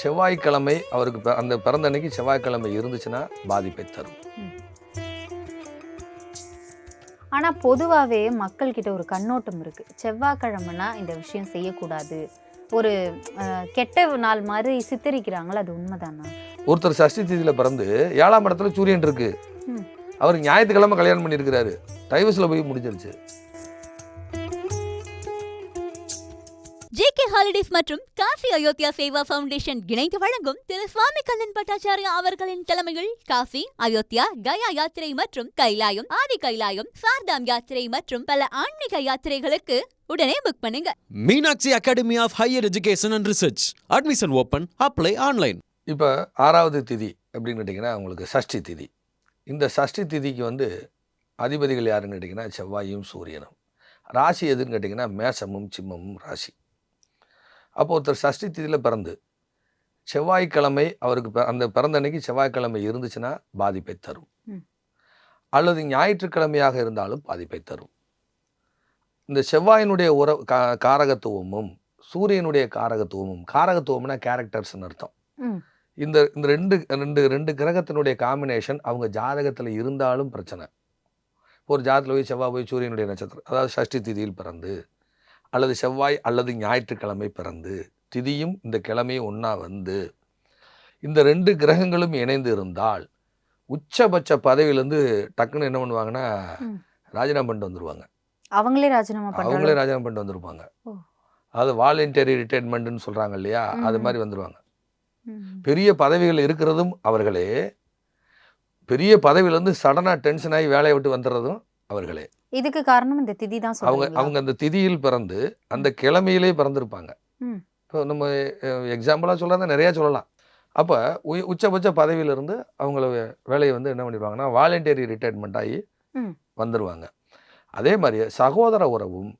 செவ்வாய்க்கிழமை அவருக்கு அந்த பிறந்த அன்னைக்கு செவ்வாய்க்கிழமை இருந்துச்சுன்னா பாதிப்பை தரும். ஆனா பொதுவாவே மக்கள் கிட்ட ஒரு கண்ணோட்டம் இருக்கு. செவ்வாய்க்கிழமைனா இந்த விஷயம் செய்யக்கூடாது. ஒரு கெட்ட நாள் மாதிரி சித்தரிக்கிறாங்களா? அது உண்மைதானா? ஒருத்தர் சஷ்டி திதியில பிறந்து ஏழாம் இடத்துல சூரியன் இருக்கு. அவர் ஞாயிற்றுக்கிழமை கல்யாணம் பண்ணியிருக்கிறாரு. டைவர்ஸ்ல போய் முடிஞ்சிருச்சு. ஜேகே ஹாலிடேஸ் மற்றும் காசி அயோத்தியா சேவா ஃபவுண்டேஷன் இணைந்து வழங்கும் திரு சுவாமி கண்ணன் பட்டாச்சாரியா அவர்களின் தலைமையில் காசி அயோத்தியா கயா யாத்திரை மற்றும் கைலாயம் ஆதி கைலாயம் சார்தாம் யாத்திரை மற்றும் பல ஆன்மீக யாத்திரைகளுக்கு உடனே புக் பண்ணுங்க Meenakshi Academy of Higher Education and Research. Admission open. Apply online. இப்போ ஆறாவது திதி அப்படின்னு கேட்டிங்கன்னா உங்களுக்கு சஷ்டி திதி இந்த சஷ்டி திதிக்கு வந்து அதிபதிகள் யாருன்னு கேட்டிங்கன்னா செவ்வாயும் சூரியனும் ராசி எதுன்னு கேட்டிங்கன்னா மேஷமும் சிம்மமும் ராசி அப்போ ஒருத்தர் சஷ்டி திதியில் பிறந்து செவ்வாய்க்கிழமை அவருக்கு அந்த பிறந்த அன்னைக்கு செவ்வாய்க்கிழமை இருந்துச்சுன்னா பாதிப்பை தரும். அல்லது ஞாயிற்றுக்கிழமையாக இருந்தாலும் பாதிப்பை தரும் இந்த செவ்வாயினுடைய உற கா காரகத்துவமும் சூரியனுடைய காரகத்துவமும் காரகத்துவம்னா கேரக்டர்ஸ்னு அர்த்தம். இந்த இந்த ரெண்டு ரெண்டு ரெண்டு கிரகத்தினுடைய காம்பினேஷன் அவங்க ஜாதகத்தில் இருந்தாலும் பிரச்சனை ஒரு ஜாதகத்தில் போய் செவ்வாய் போய் சூரியனுடைய நட்சத்திரம் அதாவது சஷ்டி திதியில் பிறந்து அல்லது செவ்வாய் அல்லது ஞாயிற்றுக்கிழமை பிறந்து திதியும் இந்த கிழமையும் ஒன்றா வந்து இந்த ரெண்டு கிரகங்களும் இணைந்து இருந்தால் உச்சபட்ச பதவியிலேருந்து டக்குன்னு என்ன பண்ணுவாங்கன்னா. ராஜினாமா பண்ணிட்டு வந்துருவாங்க. அவங்களே ராஜினாமா அவங்களே ராஜினாமா பண்ணிட்டு வந்திருப்பாங்க. அது வாலண்டியரி ரிட்டைர்மெண்ட்னு சொல்கிறாங்க இல்லையா? அது. மாதிரி வந்துருவாங்க. பெரிய பதவிகள் இருக்கிறதும் அவர்களே பெரிய பதவியிலேருந்து சடனாக டென்ஷன் ஆகி வேலையை விட்டு வந்துடுறதும் அவர்களே. இதுக்கு காரணம் இந்த திதி தான் அவங்க அவங்க அந்த திதியில் பிறந்து அந்த கிழமையிலே பிறந்திருப்பாங்க. இப்போ நம்ம எக்ஸாம்பிளாக சொல்லலாம் நிறையா சொல்லலாம். அப்போ உச்சபட்ச பதவியிலிருந்து அவங்கள வேலையை வந்து என்ன பண்ணிடுவாங்கன்னா வாலண்டியரி ரிட்டையர்மெண்ட் ஆகி. வந்துடுவாங்க அதே மாதிரி சகோதர உறவும்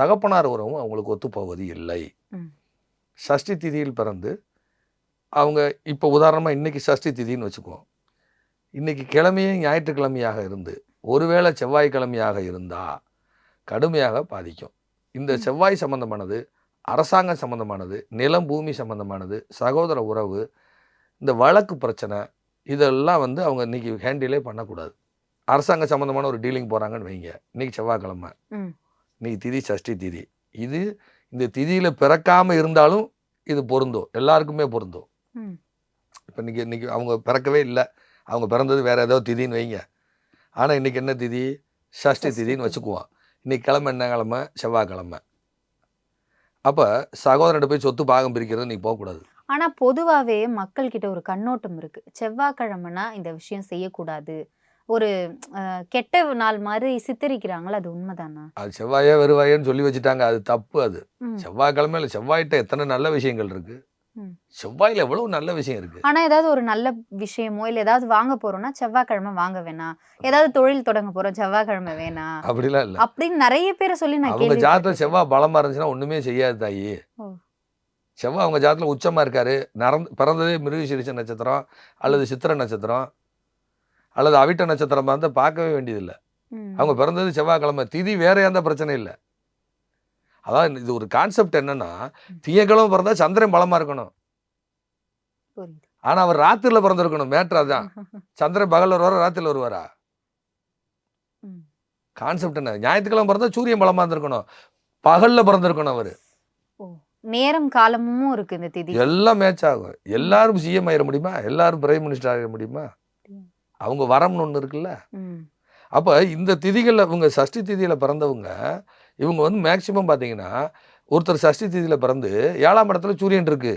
தகப்பனார் உறவும் அவங்களுக்கு ஒத்து போவது இல்லை. சஷ்டி திதியில் பிறந்து அவங்க இப்போ உதாரணமாக இன்னைக்கு சஷ்டி திதின்னு வச்சுக்குவோம். இன்னைக்கு கிழமையே ஞாயிற்றுக்கிழமையாக இருந்து ஒருவேளை செவ்வாய்க்கிழமையாக இருந்தால் கடுமையாக பாதிக்கும். இந்த. செவ்வாய் சம்பந்தமானது அரசாங்கம் சம்பந்தமானது நிலம் பூமி சம்பந்தமானது சகோதர உறவு இந்த வழக்கு பிரச்சனை இதெல்லாம் வந்து அவங்க இன்னைக்கு ஹேண்டிலே பண்ணக்கூடாது. அரசாங்க சம்மந்தமான ஒரு டீலிங் போகிறாங்கன்னு வைங்க. இன்னைக்கு செவ்வாய்க்கிழமை. இன்னைக்கு திதி சஷ்டி திதி. இது இந்த திதியில் பிறக்காம இருந்தாலும் இது பொருந்தும். எல்லாருக்குமே பொருந்தும். இப்போ இன்னைக்கு இன்னைக்கு அவங்க பிறக்கவே இல்லை. அவங்க பிறந்தது வேற ஏதோ திதின்னு வைங்க. ஆனால் இன்னைக்கு என்ன திதி? சஷ்டி திதின்னு திதி. வச்சுக்குவோம். இன்னைக்கு கிழமை என்ன கிழமை? செவ்வாய்க்கிழமை. அப்போ சகோதரன்ட்ட போய் சொத்து பாகம் பிரிக்கிறது இன்னைக்கு போகக்கூடாது. ஆனா பொதுவாவே மக்கள் கிட்ட ஒரு கண்ணோட்டம் இருக்கு. செவ்வாய்க்கிழமைனா இந்த விஷயம் செய்யக்கூடாது. ஒரு கெட்ட நாள் மாதிரி சித்தரிக்கிறாங்களா அது உண்மைதானா? அது செவ்வாயே வருவாயேன்னு சொல்லி வச்சுட்டாங்க. அது தப்பு அது. செவ்வாய்க்கிழமையில செவ்வாய்கிட்ட எத்தனை நல்ல விஷயங்கள் இருக்கு? ம். செவ்வாயில எவ்வளவு நல்ல விஷயம் இருக்கு. ஆனா ஏதாவது ஒரு நல்ல விஷயமோ இல்ல ஏதாவது வாங்க போறோம்னா செவ்வாய்க்கிழமை வாங்க வேணாம் ஏதாவது தொழில் தொடங்க போறோம் செவ்வாய்க்கிழமை வேணாம் அப்படிலாம் இல்லை. அப்படின்னு நிறைய பேரை சொல்லி நான் அவங்க ஜாதகம் செவ்வாய் பலமா இருந்துச்சுன்னா ஒண்ணுமே செய்யாது தாயி. செவ்வாய் அவங்க ஜாதத்துல உச்சமா இருக்காரு. நறந்து பிறந்ததே மிருகசீரிஷ நட்சத்திரம் அல்லது சித்திர நட்சத்திரம் அல்லது அவிட்ட நட்சத்திரமா இருந்தால் பார்க்கவே வேண்டியதில்லை. அவங்க பிறந்தது செவ்வாய்க்கிழமை. திதி வேற எந்த பிரச்சனை இல்லை. அதான் இது ஒரு கான்செப்ட் என்னன்னா திங்கக்கிழமை பிறந்தா சந்திரன் பலமா இருக்கணும். ஆனா அவர் ராத்திரில பிறந்திருக்கணும் மேட்ரு அதான். சந்திரன் பகல் வருவாரா ராத்திரில வருவாரா. கான்செப்ட் என்ன? ஞாயிற்றுக்கிழமை பிறந்தா சூரியன் பலமா இருந்திருக்கணும். பகல்ல பிறந்திருக்கணும் அவரு. நேரம் காலமும் இருக்கு இந்த திதி. எல்லாம் மேட்ச் ஆகும். எல்லாரும் சிஎம் ஆயிட முடியுமா? எல்லாரும் பிரைம் மினிஸ்டர் ஆகிட முடியுமா. அவங்க வரம்னு ஒன்று இருக்குல்ல. அப்போ இந்த திதிகளில் இவங்க சஷ்டி திதியில் பிறந்தவங்க இவங்க வந்து மேக்சிமம் பார்த்தீங்கன்னா ஒருத்தர் சஷ்டி திதியில் பிறந்து ஏழாம் இடத்துல சூரியன் இருக்கு.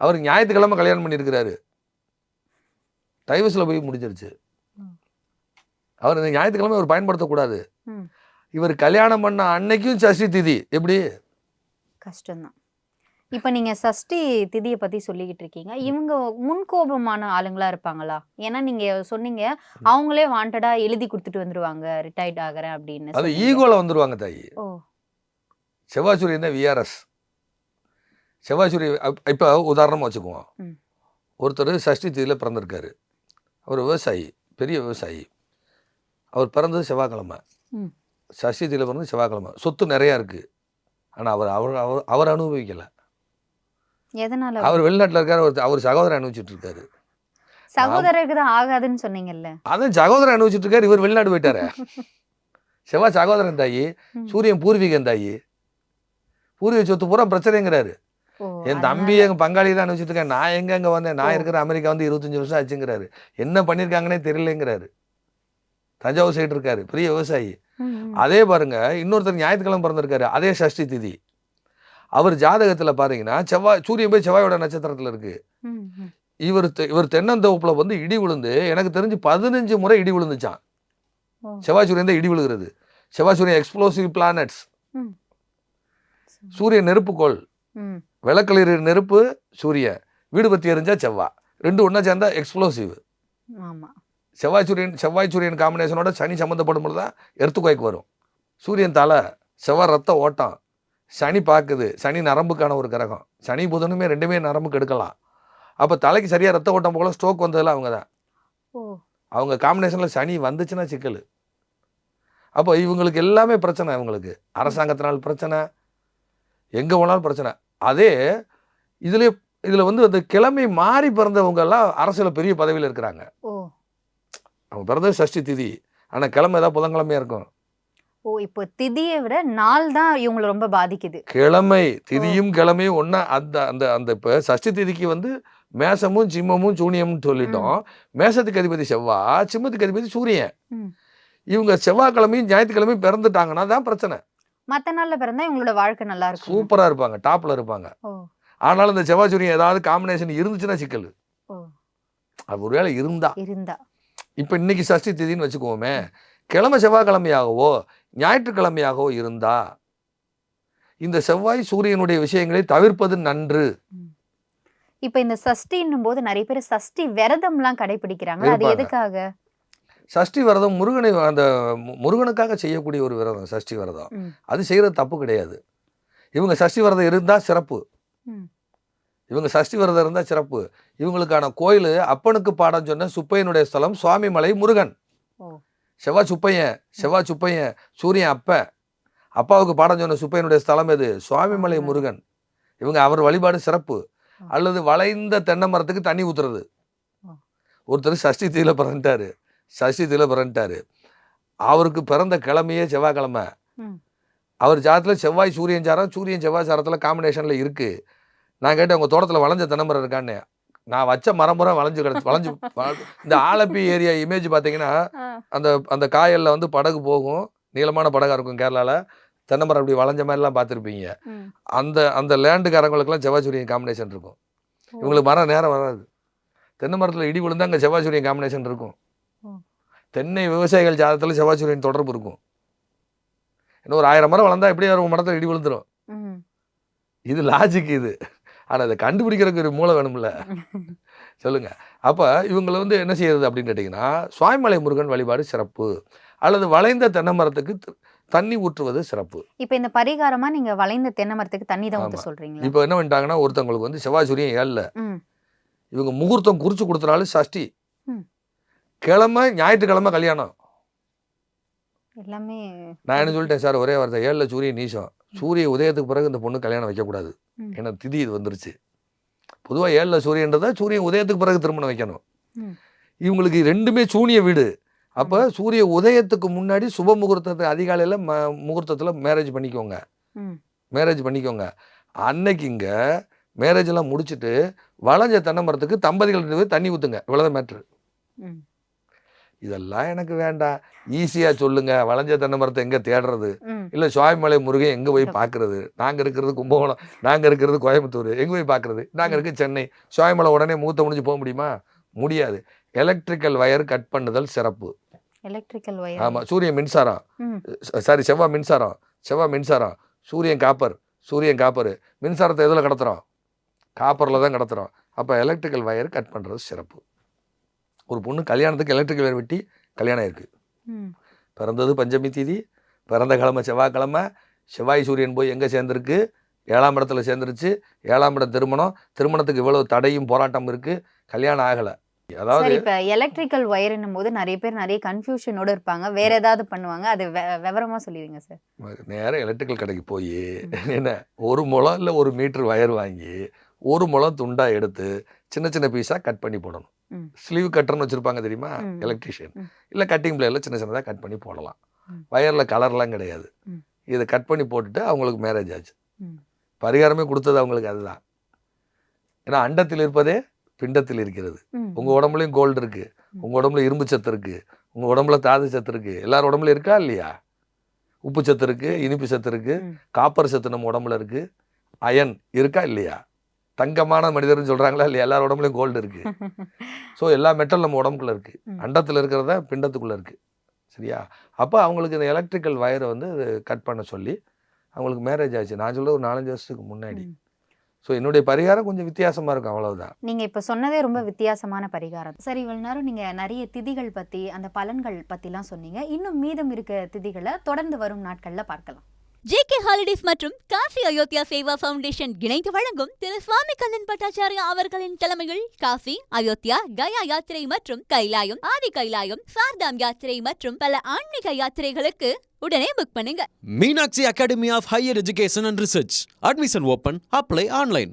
அவர் ஞாயிற்றுக்கிழமை கல்யாணம் பண்ணியிருக்கிறாரு. டைவர்ஸில் போய் முடிஞ்சிருச்சு. அவர் இந்த ஞாயிற்றுக்கிழமை அவர் பயன்படுத்தக்கூடாது. இவர் கல்யாணம் பண்ண அன்னைக்கும் சஷ்டி திதி. எப்படி? கஷ்டம்தான். இப்ப நீங்க சஷ்டி திதியை பத்தி சொல்லிக்கிட்டு இருக்கீங்க. இவங்க முன்கோபமான ஆளுங்களா இருப்பாங்களா? ஏன்னா நீங்க சொன்னீங்க அவங்களே வாண்டடா எழுதி கொடுத்துட்டு வந்துருவாங்க ரிட்டையர்ட் ஆகுறேன் அப்படின்னு அது சொன்னீங்க. ஈகோல வந்துருவாங்க தாயி. ஓ. செவ்வாய் சூரியன் தான் விஆர்எஸ் செவ்வாய் சூரியன் அப்- இப்போ உதாரணமாக வச்சுக்குவோம். ஒருத்தர் சஷ்டி திதியில் பிறந்திருக்காரு. அவர் விவசாயி பெரிய விவசாயி. அவர் பிறந்தது செவ்வாய்க்கிழமை. சஷ்டி திதியில் பிறந்தது செவ்வாய்க்கிழமை. சொத்து நிறையா இருக்குது ஆனால் அவர் அவர் அவர் அவர் அனுபவிக்கலை. எதனால அவர் வெளிநாட்டுல இருக்காரு அவர் அவர் சகோதரன் அனுபவிச்சுட்டு இருக்காரு சகோதரருக்கு தான் ஆகாதுன்னு சொன்னீங்கல்ல? அதான் சகோதரன் அனுபவிச்சுட்டு இருக்காரு இவர் வெளிநாடு போயிட்டாரு. செவ்வாய் சகோதரன் தாயி. சூரியன் பூர்வீகன் தாயி. பூர்வீக சொத்து பூரா பிரச்சனைங்கிறாரு. என் தம்பி எங்க பங்காளி தான் அனுப்பிச்சிட்டு இருக்கேன் நான் எங்க அங்க வந்தேன்? நான். இருக்கிற அமெரிக்கா வந்து இருபத்தஞ்சு வருஷம் ஆச்சுங்கிறாரு. என்ன பண்ணிருக்காங்கன்னே தெரியலங்கிறாரு. தஞ்சாவூர் சைடு இருக்காரு பெரிய விவசாயி. அதே பாருங்க இன்னொருத்தர் ஞாயிற்றுக்கிழமை பிறந்திருக்காரு அதே சஷ்டி திதி. அவர் ஜாதகத்துல பாத்தீங்கன்னா செவ்வாய் சூரியன் போய் செவ்வாயோட நட்சத்திரத்துல இருக்கு. இவர் இவர் தென்னந்தோப்புல வந்து இடி விழுந்து எனக்கு தெரிஞ்சு பதினஞ்சு முறை இடி விழுந்துச்சான். செவ்வாய் சூரியன் தான் இடி விழுகிறது. செவ்வாய் சூரியன் எக்ஸ்ப்ளோசிவ் பிளானட்ஸ் ம். சூரியன் நெருப்புக்கோள். ம். விளக்களிர் நெருப்பு சூரியன். வீடு பத்தி எரிஞ்சா செவ்வாய் ரெண்டு ஒன்றா சேர்ந்தா எக்ஸ்ப்ளோசிவ் செவ்வாய் சூரியன் செவ்வாய் சூரியன் காம்பினேஷனோட சனி சம்மந்தப்படும் போது தான் எர்த்துக்குவாய்க்கு வரும். சூரியன் தலை செவ்வாய் ரத்த ஓட்டம். சனி பார்க்குது. சனி நரம்புக்கான ஒரு கிரகம். சனி புதனுமே ரெண்டுமே நரம்புக்கு எடுக்கலாம். அப்போ தலைக்கு சரியாக ரத்த ஓட்டம் போகல ஸ்ட்ரோக் வந்ததில் அவங்க தான். அவங்க காம்பினேஷனில் சனி வந்துச்சுன்னா சிக்கல். அப்போ இவங்களுக்கு எல்லாமே பிரச்சனை இவங்களுக்கு. அரசாங்கத்தினால் பிரச்சனை எங்கே போனாலும் பிரச்சனை. அதே இதுலேயே இதில் வந்து அந்த கிழமை மாறி பிறந்தவங்க எல்லாம் அரசியல் பெரிய பதவியில் இருக்கிறாங்க. ஓ. அவங்க பிறந்தது சஷ்டி திதி. ஆனால் கிழமை ஏதாவது புதன்கிழமையா இருக்கும். ஓ இப்போ திதியை விட நாள் தான் இவங்களை ரொம்ப பாதிக்குது. கிழமை திதியும் கிழமையும் ஒன்றா அந்த அந்த அந்த இப்போ சஷ்டி திதிக்கு வந்து மேசமும் சிம்மமும் சூனியம்னு சொல்லிட்டோம். மேசத்துக்கு அதிபதி செவ்வாய் சிம்மத்துக்கு அதிபதி சூரியன். இவங்க செவ்வாய்க்கிழமையும் ஞாயிற்றுக்கிழமையும் பிறந்துட்டாங்கன்னா தான் பிரச்சனை. மத்த நாள்ல பிறந்தா இவங்களோட வாழ்க்கை நல்லா இருக்கும். சூப்பராக இருப்பாங்க டாப்பில் இருப்பாங்க. ஆனாலும் இந்த செவ்வாய் சூரியன் ஏதாவது காம்பினேஷன் இருந்துச்சுன்னா சிக்கல். அது ஒருவேளை இருந்தா. இருந்தா. இப்போ இன்னைக்கு சஷ்டி திதின்னு வச்சுக்கோமே. கிழமை செவ்வாய்க்கிழமையாகவோ ஞாயிற்றுக்கிழமையாகவோ இருந்தா இந்த செவ்வாய் சூரியனுடைய விஷயங்களை தவிர்ப்பது நன்று. இப்ப இந்த சஷ்டின்னும் போது நிறைய பேர் சஷ்டி விரதம்லாம் கடைபிடிக்கிறாங்க அது. எதுக்காக? சஷ்டி விரதம் முருகனை அந்த முருகனுக்காக செய்யக்கூடிய ஒரு விரதம் சஷ்டி விரதம். அது செய்யறது தப்பு கிடையாது. இவங்க சஷ்டி விரதம் இருந்தா சிறப்பு. இவங்க சஷ்டி விரதம் இருந்தா சிறப்பு. இவங்களுக்கான கோயில் அப்பனுக்கு பாடம் சொன்ன சுப்பையனுடைய ஸ்தலம் சுவாமிமலை முருகன். செவ்வாய் சுப்பையன் செவ்வாய் சுப்பையன் சூரியன் அப்ப. அப்பாவுக்கு பாடம் சொன்ன சுப்பையனுடைய ஸ்தலம் எது? சுவாமிமலை. முருகன். இவங்க அவர் வழிபாடு சிறப்பு. அல்லது வளைந்த தென்னை மரத்துக்கு தண்ணி ஊத்துறது. ஒருத்தர் சஷ்டி தீல பிறந்துட்டாரு. சஷ்டி தீல பிறந்துட்டாரு. அவருக்கு பிறந்த கிழமையே செவ்வாய்க்கிழமை. அவர் ஜாதத்தில் செவ்வாய் சூரியன் சாரம் சூரியன் செவ்வாய் சாரத்தில் காம்பினேஷனில் இருக்கு. நான் கேட்டேன் உங்கள் தோட்டத்தில் வளைஞ்ச தென்னை மரம் இருக்கான்னு. நான் வச்ச மரம் பூரா வளைஞ்சு கிடச்சு வளைஞ்சு வள- இந்த ஆலப்பி ஏரியா இமேஜ் பார்த்தீங்கன்னா அந்த அந்த காயலில் வந்து படகு போகும். நீளமான படகா இருக்கும் கேரளாவில் தென்னை மரம் அப்படி வளைஞ்ச மாதிரிலாம் பார்த்துருப்பீங்க. அந்த அந்த லேண்டுக்காரங்களுக்குலாம் செவ்வாய் சூரியன் காம்பினேஷன் இருக்கும். இவங்களுக்கு மரம் நேரம் வராது. தென்னை மரத்தில் இடி விழுந்தா அங்கே செவ்வாய் சூரியன் காம்பினேஷன் இருக்கும். தென்னை விவசாயிகள் ஜாதகத்தில் செவ்வாய் சூரியன் தொடர்பு இருக்கும். இன்னும் ஒரு ஆயிரம் மரம் வளர்ந்தா எப்படியும் ஒரு மரத்தில் இடி விழுந்துரும். ம். இது லாஜிக் இது. ஆனால் அதை கண்டுபிடிக்கிறதுக்கு ஒரு மூளை வேணும்ல. சொல்லுங்க. அப்போ இவங்களை வந்து என்ன செய்யறது அப்படின்னு கேட்டிங்கன்னா சுவாமிமலை முருகன் வழிபாடு சிறப்பு. அல்லது வளைந்த தென்னை மரத்துக்கு தண்ணி ஊற்றுவது சிறப்பு. இப்ப இந்த பரிகாரமா நீங்க வளைந்த தென்னை மரத்துக்கு தண்ணி தான் ஊத்த ஆமா. சொல்றீங்களா? இப்போ என்ன பண்ணிட்டாங்கன்னா ஒருத்தவங்களுக்கு வந்து செவ்வாய் சூரியன் ஏழில். இவங்க முகூர்த்தம் குறிச்சு கொடுத்தனாலும் சஷ்டி. கிழமை ஞாயிற்றுக்கிழமை கல்யாணம். எல்லாமே நான் என்ன சொல்லிட்டேன் சார் ஒரே வார்த்தை ஏழில் சூரியன் நீசம் சூரிய உதயத்துக்கு பிறகு இந்த பொண்ணு கல்யாணம் வைக்கக்கூடாது. ஏன்னா திதி இது வந்துருச்சு. பொதுவாக ஏழில் சூரியன்றதை சூரியன் உதயத்துக்கு பிறகு திருமணம் வைக்கணும். இவங்களுக்கு ரெண்டுமே சூனிய வீடு. அப்போ சூரிய உதயத்துக்கு முன்னாடி சுப முகூர்த்தத்தை அதிகாலையில் ம முகூர்த்தத்தில் மேரேஜ் பண்ணிக்கோங்க. மேரேஜ் பண்ணிக்கோங்க. அன்னைக்கு இங்கே மேரேஜ் எல்லாம் முடிச்சுட்டு வளைஞ்ச தென்னை மரத்துக்கு தம்பதிகள் தண்ணி ஊற்றுங்க இவ்வளோதான் மேட்ரு. இதெல்லாம் எனக்கு வேண்டாம். ஈஸியாக சொல்லுங்க. வளைஞ்ச தென்னை மரத்தை எங்கே தேடுறது. இல்லை சுவாமிமலை முருகன் எங்கே போய் பார்க்கறது நாங்கள் இருக்கிறது கும்பகோணம் நாங்கள் இருக்கிறது கோயம்புத்தூர். எங்கே போய் பார்க்கறது நாங்கள் இருக்க சென்னை. சுவாமிமலை உடனே மூத்த முடிஞ்சு போக முடியுமா? முடியாது. எலக்ட்ரிக்கல் வயர் கட் பண்ணுதல் சிறப்பு. எலக்ட்ரிக்கல் ஒயர் ஆமாம் சூரியன் மின்சாரம். சாரி செவ்வாய் மின்சாரம். செவ்வாய் மின்சாரம். சூரியன் காப்பர். சூரியன் காப்பர். மின்சாரத்தை எதில் கடத்துகிறோம் காப்பரில் தான் கடத்துகிறோம் அப்போ எலக்ட்ரிக்கல் வயர் கட் பண்ணுறது சிறப்பு. ஒரு பொண்ணு கல்யாணத்துக்கு எலக்ட்ரிக்கல் வயர் வெட்டி கல்யாணம் இருக்குது. பிறந்தது பஞ்சமி திதி பிறந்த கிழமை செவ்வாய்க்கிழமை செவ்வாய் சூரியன் போய் எங்கே சேர்ந்துருக்கு? ஏழாம் இடத்துல சேர்ந்துருச்சு. ஏழாம் இடம் திருமணம். திருமணத்துக்கு இவ்வளவு தடையும் போராட்டம் இருக்குது கல்யாணம் ஆகலை. அதாவது இப்ப எலக்ட்ரிக்கல் ஒயர்னும் போது நிறைய பேர் நிறைய கன்ஃபியூஷனோட இருப்பாங்க. வேற ஏதாவது பண்ணுவாங்க. அது வெ- விவரமா சொல்லிடுங்க சார் நேரம் எலக்ட்ரிக்கல் கடைக்கு போய் என்ன ஒரு முழம் இல்லை ஒரு மீட்டர் வயர் வாங்கி ஒரு முழம் துண்டா எடுத்து சின்ன சின்ன பீஸாக கட் பண்ணி போடணும். ஸ்லீவ் கட்டர்னு வச்சுருப்பாங்க தெரியுமா. எலக்ட்ரிஷியன். இல்லை கட்டிங் பிளேயரில் சின்ன சின்னதாக கட் பண்ணி போடலாம். வயரில் கலர்லாம் கிடையாது. இதை கட் பண்ணி போட்டுட்டு அவங்களுக்கு மேரேஜ் ஆச்சு. பரிகாரமே கொடுத்தது அவங்களுக்கு அதுதான். ஏன்னா அண்டத்தில் இருப்பதே பிண்டத்தில் இருக்கிறது. ம். உங்க உடம்புலயும் கோல்டு இருக்கு. உங்க உடம்புல இரும்பு சத்து இருக்கு. உங்க உடம்புல தாது சத்து இருக்கு. எல்லார் உடம்புல இருக்கா இல்லையா? உப்பு சத்து இருக்கு இனிப்பு சத்து இருக்கு ம். காப்பர் சத்து நம்ம உடம்புல இருக்கு. அயன் இருக்கா இல்லையா? தங்கமான மனிதர்னு சொல்றாங்களா இல்லையா? எல்லார் உடம்புலயும் கோல்டு இருக்கு. ஸோ எல்லா மெட்டல் நம்ம உடம்புக்குள்ள இருக்கு. ம். அண்டத்தில் இருக்கிறத பிண்டத்துக்குள்ள இருக்கு. சரியா? அப்போ அவங்களுக்கு இந்த எலக்ட்ரிக்கல் வயரை வந்து கட் பண்ண சொல்லி அவங்களுக்கு மேரேஜ் ஆச்சு. நான் சொல்றது ஒரு நாலஞ்சு வருஷத்துக்கு முன்னாடி. ஸோ என்னுடைய பரிகாரம் கொஞ்சம் வித்தியாசமா இருக்கும். அவ்வளவுதான். நீங்க இப்ப சொன்னதே ரொம்ப வித்தியாசமான பரிகாரம். சரி இவ்வளவு நேரம் நீங்க நிறைய திதிகள் பத்தி அந்த பலன்கள் பத்திலாம் சொன்னீங்க. இன்னும் மீதம் இருக்க திதிகளை தொடர்ந்து வரும் நாட்கள்ல பார்க்கலாம். ஜேகே ஹாலிடேஸ் மற்றும் காசி அயோத்தியா சேவா ஃபவுண்டேஷன் இணைந்து வழங்கும் திரு சுவாமி கண்ணன் பட்டாச்சாரியா அவர்களின் தலைமையில் காசி அயோத்தியா கயா யாத்திரை மற்றும் கைலாயம் ஆதி கைலாயம் சார்தாம் யாத்திரை மற்றும் பல ஆன்மீக யாத்திரைகளுக்கு உடனே புக் பண்ணுங்க. Meenakshi academy of higher education and research admission open apply online